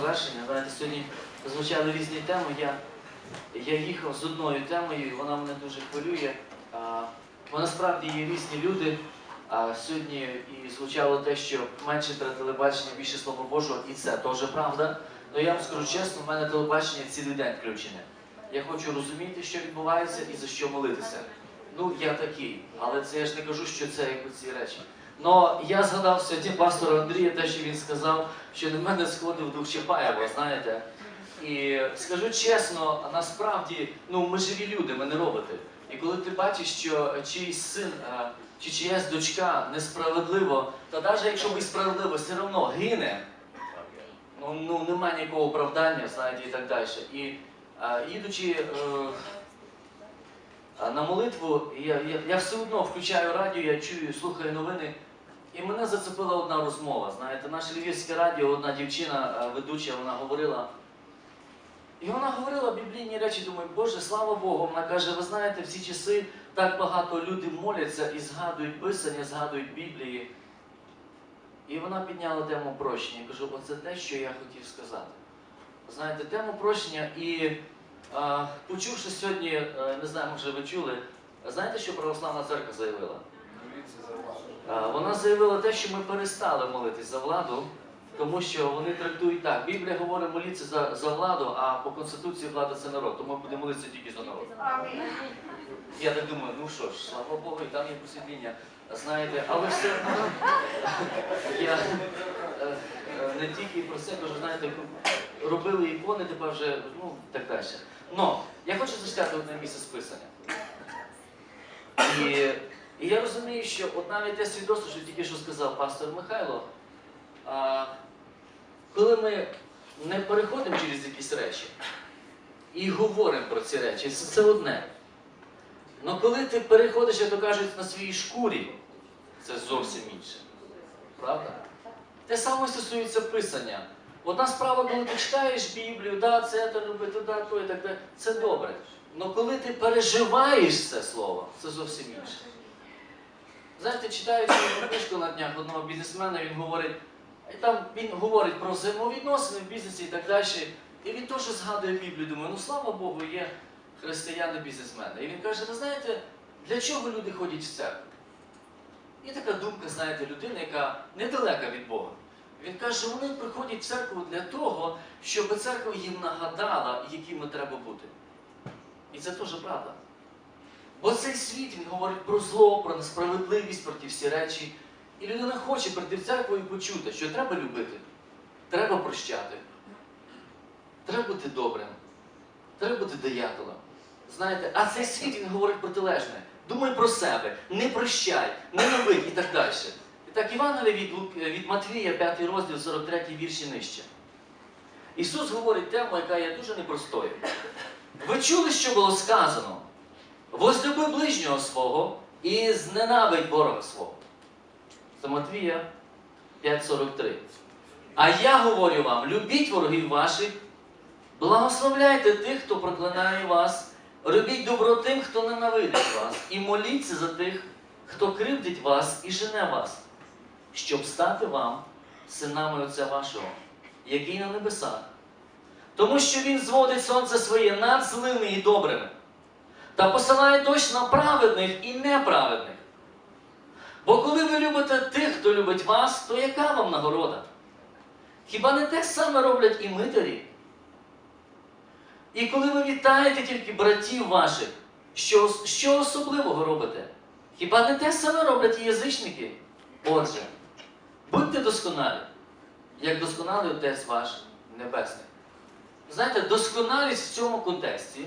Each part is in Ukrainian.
завершення. Знаєте, сьогодні звучали різні теми. Я, я їхав з одною темою, вона мене дуже хвилює. А, бо насправді є різні люди. А сьогодні і звучало те, що менше телебачення, більше слова Божого, і це теж правда. Але я вам скажу чесно, в мене телебачення цілий день включене. Я хочу розуміти, що відбувається і за що молитися. Ну, я такий, але це я ж не кажу, що це якби ці речі. Но я згадав сьогодні пастора Андрія, те, що він сказав, що на мене сходив дух Чапаєва, знаєте. І скажу чесно, насправді, ну ми живі люди, ми не роботи. І коли ти бачиш, що чийсь син е, чи чиясь дочка несправедливо, то навіть якщо ви справедливо, все одно гине, ну, ну немає ніякого оправдання, знаєте, і так далі. І е, їдучи е, е, на молитву, я, я, я все одно включаю радіо, я чую, слухаю новини. І мене зацепила одна розмова. Знаєте, наше львівське радіо, одна дівчина, е, ведуча, вона говорила. І вона говорила біблійні речі, думаю, Боже, слава Богу. Вона каже, ви знаєте, в ці часи так багато людей моляться і згадують Писання, згадують Біблії. І вона підняла тему прощення. Я кажу, оце те, що я хотів сказати. Знаєте, тему прощення і е, почувши сьогодні, е, не знаю, може ви чули, знаєте, що православна церква заявила? Вона заявила те, що ми перестали молитись за владу, тому що вони трактують так. Біблія говорить моліться за, за владу, а по Конституції влада це народ, тому ми будемо молитися тільки за народ. Я так думаю, ну що ж, слава Богу, і там є просвітління. Знаєте, але все одно я е, е, не тільки про це кажу, знаєте, робили ікони, тепер вже, ну, так далі. Но я хочу зачитати одне місце з Писання. І, і я розумію, що от навіть те свідоцтво, що тільки що сказав пастор Михайло, а, коли ми не переходимо через якісь речі і говоримо про ці речі, це, це одне. Але коли ти переходиш, як то кажуть, на своїй шкурі, це зовсім інше. Правда? Те саме стосується писання. Одна справа, коли ти читаєш Біблію, да, це то робити, да, то і так далі, це добре. Але коли ти переживаєш це слово, це зовсім інше. Знаєте, читаючи книжку на днях одного бізнесмена, він говорить, там він говорить про взаємовідносини в бізнесі і так далі. І він теж згадує Біблію, думаю, ну слава Богу, є християни-бізнесмени. І він каже, ви знаєте, для чого люди ходять в церкву? Є така думка, знаєте, людини, яка недалека від Бога. Він каже, вони приходять в церкву для того, щоб церква їм нагадала, якими треба бути. І це теж правда. Бо цей світ він говорить про зло, про несправедливість, про ті всі речі. І людина хоче прийти в церкву і почути, що треба любити, треба прощати, треба бути добрим, треба бути даятелем. Знаєте, а цей світ він говорить протилежне. Думай про себе, не прощай, ненавидь і так далі. І так, Івангелія від, від Матвія, 5 розділ, 43 вірші нижче. Ісус говорить тему, яка є дуже непростою. Ви чули, що було сказано? Возлюби ближнього свого і зненавидь ворога свого. Це Матвія 5.43. А я говорю вам: любіть ворогів ваших, благословляйте тих, хто проклинає вас, робіть добро тим, хто ненавидить вас, і моліться за тих, хто кривдить вас і жене вас, щоб стати вам синами Отця вашого, який на небесах. Тому що Він зводить сонце своє над злими і добрими, та посилає дощ на праведних і неправедних. Бо коли ви любите тих, хто любить вас, то яка вам нагорода? Хіба не те саме роблять і митарі? І коли ви вітаєте тільки братів ваших, що, що особливого робите? Хіба не те саме роблять і язичники? Отже, будьте досконалі, як досконалий Отець ваш Небесний. Знаєте, досконалість в цьому контексті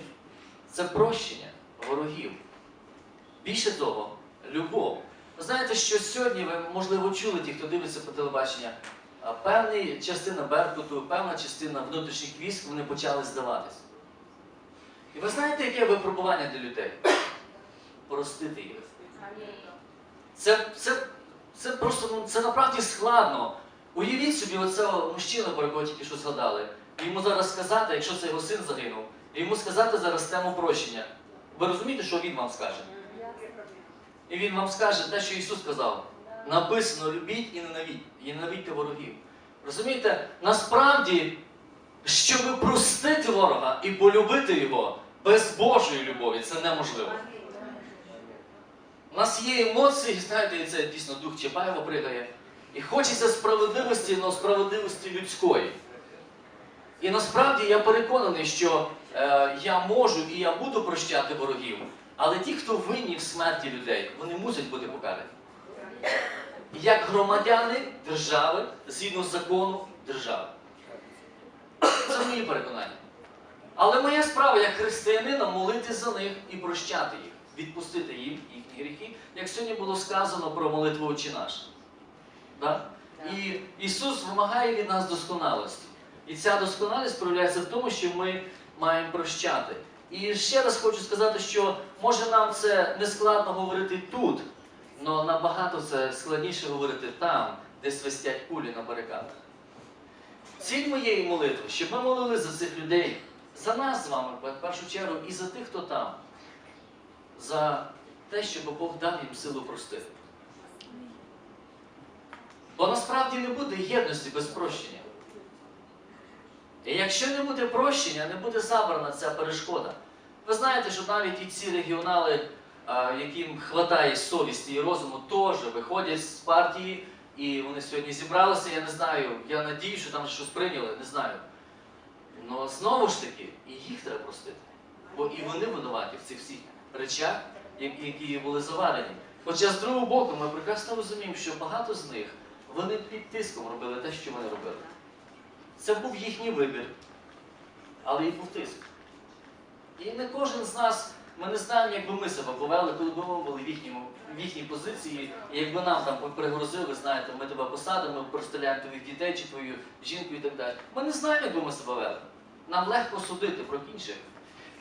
це прощення ворогів. Більше того, любов. Ви знаєте, що сьогодні ви, можливо, чули ті, хто дивиться по телебаченню, певна частина Беркуту, певна частина внутрішніх військ вони почали здаватися. І ви знаєте, яке випробування для людей? Простити їх. Це, це, це просто ну, це насправді складно. Уявіть собі оцього мужчину, про якого тільки що згадали. Йому зараз сказати, якщо це його син загинув, і йому сказати зараз тему прощення. Ви розумієте, що він вам скаже? І він вам скаже те, що Ісус сказав. Написано, любіть і ненавидь, і ненавидьте ворогів. Розумієте, насправді щоб простити ворога і полюбити його без Божої любові, це неможливо. У нас є емоції, знаєте, і це дійсно дух Чапаєва пригає. І хочеться справедливості, але справедливості людської. І насправді я переконаний, що е, я можу і я буду прощати ворогів, але ті, хто винні в смерті людей, вони мусять бути покарані. Як громадяни держави, згідно закону держави. Це мої переконання. Але моя справа як християнина молити за них і прощати їх, відпустити їм їхні гріхи, як сьогодні було сказано про молитву «Отче наш. Да? І Ісус вимагає від нас досконалості. І ця досконалість проявляється в тому, що ми маємо прощати. І ще раз хочу сказати, що може нам це не складно говорити тут, але набагато це складніше говорити там, де свистять кулі на барикадах. Ціль моєї молитви, щоб ми молили за цих людей, за нас з вами, в першу чергу, і за тих, хто там, за те, щоб Бог дав їм силу простити. Бо насправді не буде єдності без прощення. І якщо не буде прощення, не буде забрана ця перешкода. Ви знаєте, що навіть і ці регіонали, яким хватає совісті і розуму, теж виходять з партії, і вони сьогодні зібралися, я не знаю, я надію, що там щось прийняли, не знаю. Але знову ж таки, і їх треба простити. Бо і вони винуваті в цих всіх речах, які які були заварені. Хоча з другого боку, ми прекрасно розуміємо, що багато з них вони під тиском робили те, що вони робили. Це був їхній вибір, але і був тиск. І не кожен з нас, ми не знаємо, як би ми себе повели, коли б в, їхньому, в їхній позиції, і якби нам там пригрозили, знаєте, ми тебе посадимо, ми простеляємо твоїх дітей чи твою жінку і так далі. Ми не знаємо, як би ми себе вели. Нам легко судити про інших.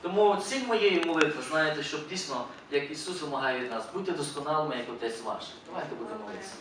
Тому ціль моєї молитви, знаєте, щоб дійсно, як Ісус вимагає від нас, будьте досконалими, як Отець ваш. Давайте будемо молитися.